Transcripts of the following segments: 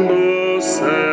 Moses.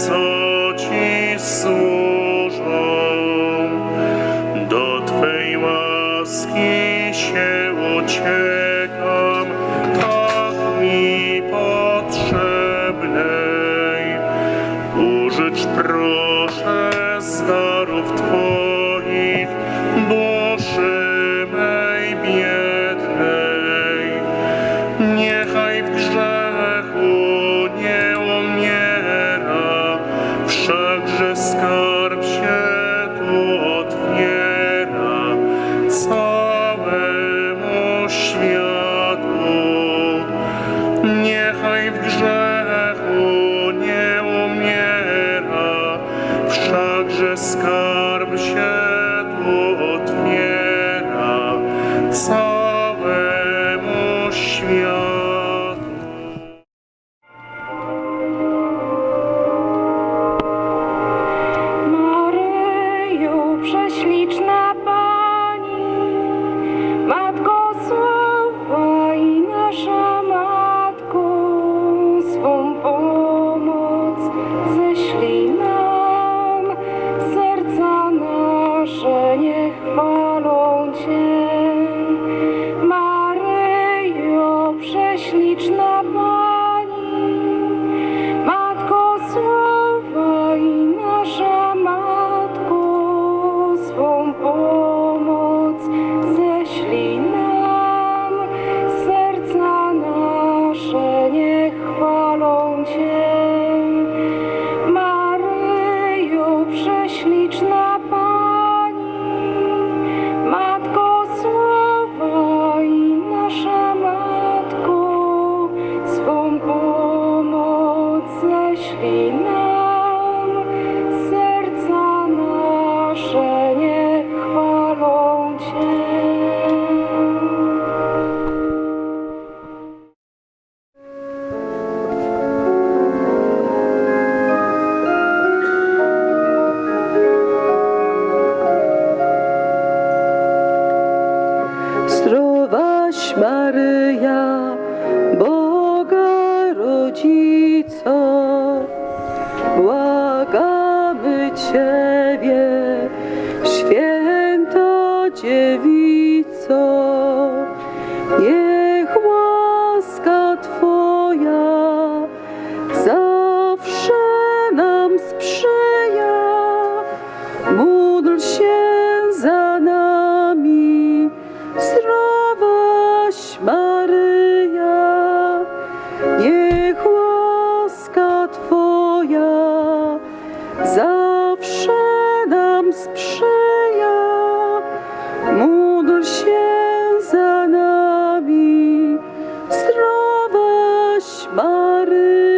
So. Skarb się tu otwiera Ciebie, święta dziewico, まる